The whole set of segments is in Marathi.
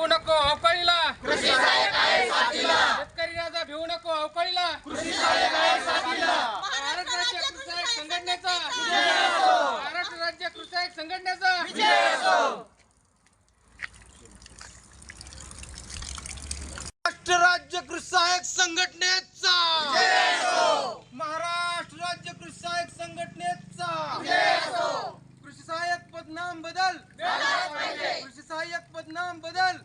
भिवू नको अवकाळीला. शेतकरी राजा भिवू नको अवकाळीला. महाराष्ट्र राज्य कृषी संघटनेचा. महाराष्ट्र राज्य कृषी संघटनेचा. महाराष्ट्र राज्य कृषी सहाय्यक संघटनेचा. महाराष्ट्र राज्य कृषी सहाय्यक संघटनेचा. कृषी सहाय्यक पद नाम बदल. कृषी नाम बदल.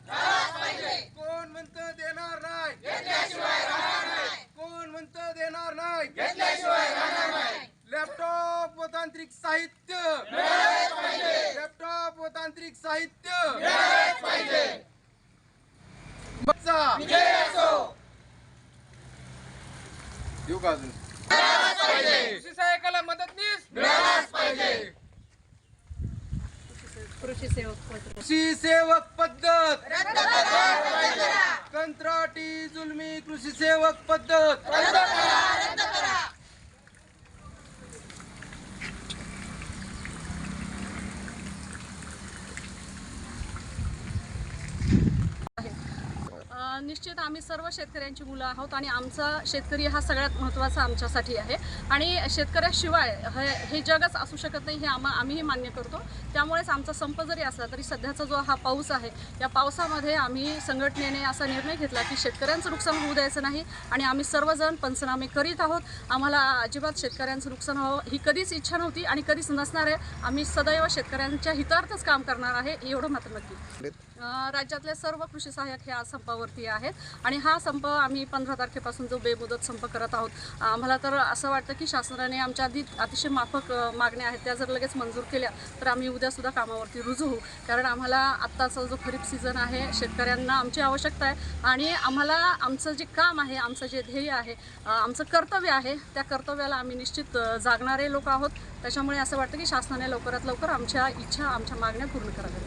कोण म्हणतं देणार नाही. कोण म्हणतं देणार नाही. लॅपटॉप व तांत्रिक साहित्य. लॅपटॉप व तांत्रिक साहित्य. का अजून? कृषी सहाय्यकाला मदतनीस कृषी सेवक पत्र. कृषी सेवक पद्धत. कंत्राटी जुलमी कृषी सेवक पद्धत. निश्चित आम्ही सर्व शेतकऱ्यांची मुलं आहोत आणि आमचा शेतकरी हा सगळ्यात महत्त्वाचा आमच्यासाठी आहे. आणि शेतकऱ्याशिवाय हे हे जगच असू शकत नाही हे आम्हा आम्हीही मान्य करतो. त्यामुळेच आमचा संप जरी असला तरी सध्याचा जो हा पाऊस आहे या पावसामध्ये आम्ही संघटनेने असा निर्णय घेतला की शेतकऱ्यांचं नुकसान होऊ द्यायचं नाही आणि आम्ही सर्वजण पंचनामे करीत आहोत. आम्हाला अजिबात शेतकऱ्यांचं नुकसान व्हावं ही कधीच इच्छा नव्हती आणि कधीच नसणार आहे. आम्ही सदैव शेतकऱ्यांच्या हितार्थच काम करणार आहे एवढं मात्र नक्की. अ, राज्यातले सर्व कृषी सहाय्यक हे आज संपावरती आहेत. आणि हा संप आम्ही पंधरा तारखेपासून जो बेमुदत संप करत आहोत आम्हाला तर असं वाटतं की शासनाने आमच्या आधी अतिशय माफक मागण्या आहेत. त्या जर लगेच मंजूर केल्या तर आम्ही उद्यासुद्धा कामावरती रुजू होऊ. कारण आम्हाला आत्ताचा जो खरीप सीझन आहे शेतकऱ्यांना आमची आवश्यकता आहे. आणि आम्हाला आमचं जे काम आहे आमचं जे ध्येय आहे आमचं कर्तव्य आहे त्या कर्तव्याला आम्ही निश्चित जागणारे लोक आहोत. त्याच्यामुळे असं वाटतं की शासनाने लवकरात लवकर आमच्या इच्छा आमच्या मागण्या पूर्ण कराव्यात.